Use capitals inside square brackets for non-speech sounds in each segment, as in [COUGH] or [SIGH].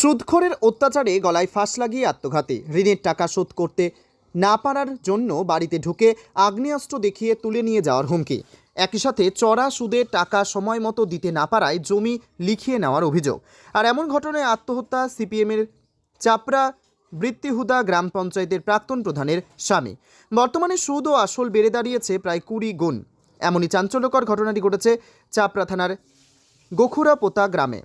সুদখোরের অত্যাচারে গলায় ফাঁস লাগিয়ে আত্মঘাতী। ঋণের টাকা শোধ করতে না পারার জন্য বাড়িতে ঢুকে আগ্নেয়াস্ত্র দেখিয়ে তুলে নিয়ে যাওয়ার হুমকি। একই সাথে চড়া সুদে টাকা সময় মতো দিতে না পারায় জমি লিখিয়ে নেওয়ার অভিযোগ। আর এমন ঘটনায় আত্মহত্যা সিপিএমের চাপড়া বৃত্তিহুদা গ্রাম পঞ্চায়েতের প্রাক্তন প্রধানের স্বামী। বর্তমানে সুদ ও আসল বেড়ে দাঁড়িয়েছে প্রায় কুড়ি গুণ। এমনই চাঞ্চল্যকর ঘটনাটি ঘটেছে চাপড়া থানার গোখুরাপোতা গ্রামে।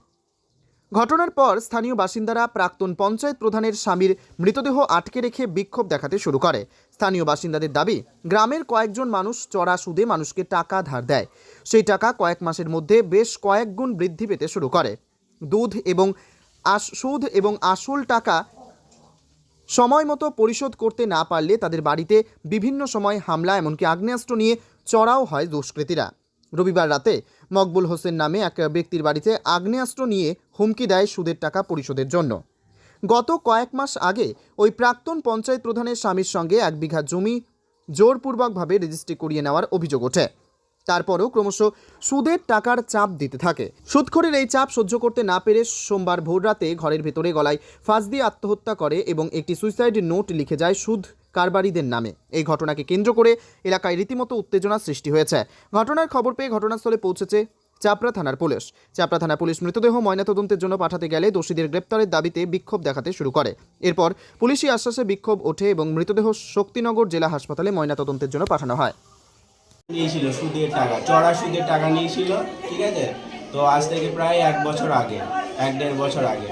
ঘটনার পর স্থানীয় বাসিন্দারা প্রাক্তন পঞ্চায়েত প্রধানের স্বামীর মৃতদেহ আটকে রেখে বিক্ষোভ দেখাতে শুরু করে। স্থানীয় বাসিন্দাদের দাবি, গ্রামের কয়েকজন মানুষ চড়া সুদে মানুষকে টাকা ধার দেয়। সেই টাকা কয়েক মাসের মধ্যে বেশ কয়েক গুণ বৃদ্ধি পেতে শুরু করে। দুধ এবং আস, সুদ এবং আসল টাকা সময় মতো পরিশোধ করতে না পারলে তাদের বাড়িতে বিভিন্ন সময় হামলা, এমনকি আগ্নেয়াস্ত্র নিয়ে চড়াও হয় দুষ্কৃতীরা। রবিবার রাতে মকবুল হোসেন নামে এক ব্যক্তির বাড়িতে আগ্নেয়াস্ত্র নিয়ে হুমকি দেয় সুদের টাকা পরিশোধের জন্য। গত কয়েক মাস আগে ওই প্রাক্তন পঞ্চায়েত প্রধানের স্বামীর সঙ্গে এক বিঘা জমি জোরপূর্বকভাবে রেজিস্ট্রি করিয়ে নেওয়ার অভিযোগ ওঠে। তারপরেও ক্রমশ সুদের টাকার চাপ দিতে থাকে। সুদখোরের এই চাপ সহ্য করতে না পেরে সোমবার ভোররাতে ঘরের ভেতরে গলায় ফাঁস দিয়ে আত্মহত্যা করে এবং একটি সুইসাইড নোট লিখে যায় সুদ কারবারিদের নামে। এই ঘটনাকে কেন্দ্র করে এলাকায় রীতিমতো উত্তেজনা সৃষ্টি হয়েছে। ঘটনার খবর পেয়ে ঘটনাস্থলে পৌঁছেছে চাপড়া থানার পুলিশ। চাপড়া থানা পুলিশ মৃতদেহ ময়নাতদন্তের জন্য পাঠাতে গেলে দোষীদের গ্রেপ্তারের দাবিতে বিক্ষোভ দেখাতে শুরু করে। এরপর পুলিশি আশ্বাসে বিক্ষোভ ওঠে এবং মৃতদেহ শক্তিনগর জেলা হাসপাতালে ময়নাতদন্তের জন্য পাঠানো হয়। নিয়েছিল, সুদের টাকা, চড়া সুদের টাকা নিয়েছিল, ঠিক আছে? তো আজ থেকে প্রায় এক বছর আগে, এক দেড় বছর আগে।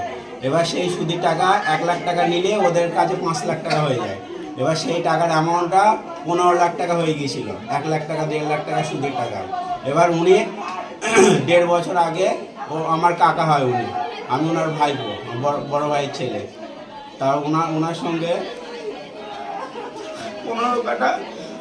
এবার সেই সুদের টাকা এক লাখ টাকা নিলে ওদের কাছে পাঁচ লাখ টাকা হয়ে যায়। এবার সেই টাকার অ্যামাউন্টটা পনেরো লাখ টাকা হয়ে গিয়েছিল, এক লাখ টাকা, দেড় লাখ টাকা সুদের টাকা। এবার উনি [CLEARS THROAT] দেড় বছর আগে, ও আমার কাকা হয় উনি, আমি ওনার বড় বড় ভাইয়ের ছেলে। তা ওনার ওনার সঙ্গে পনেরো কাটা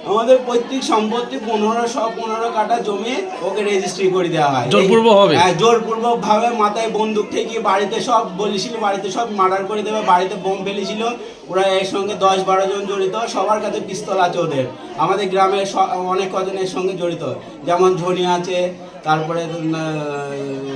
আমাদের পৈতৃক সম্পত্তি পনেরো সব পনেরো কাটা জমি ওকে রেজিস্ট্রি করে দেওয়া হয়। জোরপূর্বক হবে? হ্যাঁ জোরপূর্বক ভাবে মাথায় বন্দুক থেকে বাড়িতে সব বলেছিল বাড়িতে সব মার্ডার করে দেবে বাড়িতে বোম ফেলেছিল। ওরা এর সঙ্গে দশ বারো জন জড়িত সবার কাছে পিস্তল আছে ওদের। আমাদের গ্রামের অনেক কজনের সঙ্গে জড়িত। যেমন ঝনি আছে তারপরে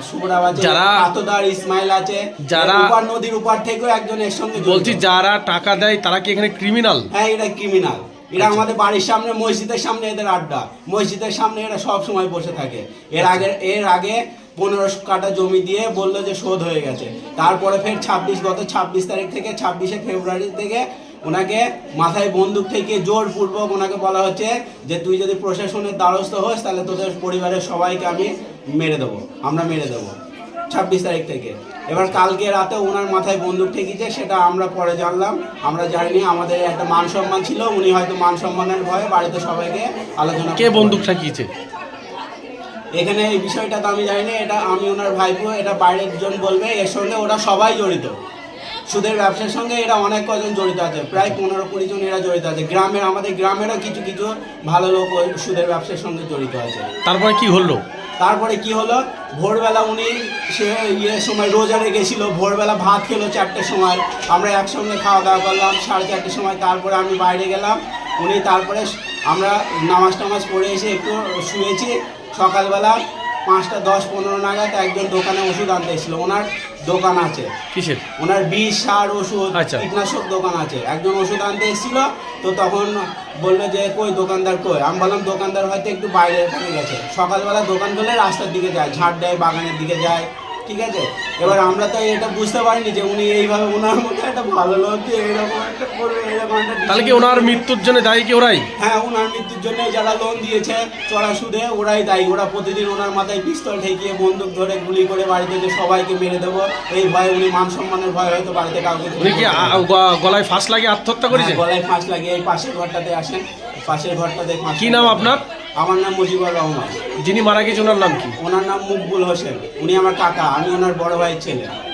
সুবরাব আছে যারা- আতদার ইসমাইল আছে যারা- উপার নদীর উপার থেকেও একজন এর সঙ্গে বলছি যারা টাকা দেয় তারা কি এখানে ক্রিমিনাল হ্যাঁ এটা ক্রিমিনাল এরা আমাদের বাড়ির সামনে মসজিদের সামনে এদের আড্ডা। মসজিদের সামনে এরা সব সময় বসে থাকে। এর আগে এর আগে পনেরো কাটা জমি দিয়ে বলল যে শোধ হয়ে গেছে। তারপরে ফের ছাব্বিশ গত ছাব্বিশ তারিখ থেকে ছাব্বিশে ফেব্রুয়ারি থেকে ওনাকে মাথায় বন্দুক থেকে জোরপূর্বক ওনাকে বলা হচ্ছে যে তুই যদি প্রশাসনের দ্বারস্থ হোস তাহলে তোদের পরিবারের সবাইকে আমি মেরে দেবো। আমরা মেরে দেবো। ছাব্বিশ তারিখ থেকে। এবার কালকে রাতে ওনার মাথায় বন্দুক ঠেকিয়েছে সেটা আমরা পরে জানলাম। আমরা জানিনি আমাদের একটা মান সম্মান ছিল উনি হয়তো মান সম্মানের ভয়ে বাড়িতে সবাইকে আলোচনা কে বন্দুক ঠাকিয়েছে? এখানে এই বিষয়টা তো আমি জানি না এটা আমি ওনার ভাইপো এটা বাইরের জন বলবে এর সঙ্গে ওরা সবাই জড়িত। সুদের ব্যবসার সঙ্গে এরা অনেক কজন জড়িত আছে প্রায় পনেরো কুড়ি জন এরা জড়িত আছে। গ্রামের আমাদের গ্রামেরও কিছু কিছু ভালো লোক ওই সুদের ব্যবসার সঙ্গে জড়িত আছে। তারপরে কি হলো? তারপরে কি হলো? ভোরবেলা উনি সে ইয়ে সময় রোজা রেখেছিল, ভোরবেলা ভাত খেলো চারটের সময়। আমরা একসঙ্গে খাওয়া দাওয়া করলাম, সাড়ে চারটের সময় তারপরে আমি বাইরে গেলাম। উনি তারপরে আমরা নামাজ টামাজ পড়ে এসে একটু শুয়েছি। সকালবেলা পাঁচটা দশ পনেরো নাগাদ একজন দোকানে ওষুধ আনতে এসেছিল। ওনার দোকান আছে। কিসের? ওনার বিষ সার ওষুধ আচ্ছা। কীটনাশক দোকান আছে। একজন ওষুধ আনতে এসেছিল তো তখন বলল যে কই দোকানদার কই? আমি বললাম দোকানদার হয়তো একটু বাইরে থেকে গেছে। সকালবেলা দোকান খুলে রাস্তার দিকে যায় ঝাড় দেয় বাগানের দিকে যায়। ঠিক আছে? এবার আমরা তো এটা বুঝতে পারিনি যে উনি এইভাবে ওনার মতো একটা ভালো লোক যে একটা করবে এরকম একটা তাহলে কি ওনার মৃত্যুর জন্য দায়ী কি ওরাই? হ্যাঁ ওনার মৃত্যুর জন্য যারা লোন দিয়েছে চড়া সুদে ওরাই দায়ী। ওরা প্রতিদিন ওনার মাথায় পিস্তল ঠেকিয়ে বন্দুক ধরে গুলি করে বাড়িতে যে সবাইকে মেরে দেবো এই ভয়ে উনি মান সম্মানের ভয় হয়তো বাড়িতে কাউকে উনি কি গলায় ফাঁস লাগিয়ে আত্মহত্যা করেছে? হ্যাঁ, গলায় ফাঁস লাগিয়ে এই পাশের ঘরটাতে আসেন। পাশের ঘরটাতে কি নাম আপনার? আমার নাম মুজিবুর রহমান। যিনি মারা গেছেন ওনার নাম কি? ওনার নাম মুকবুল হোসেন। উনি আমার কাকা আমি ওনার বড় ভাইয়ের ছেলে।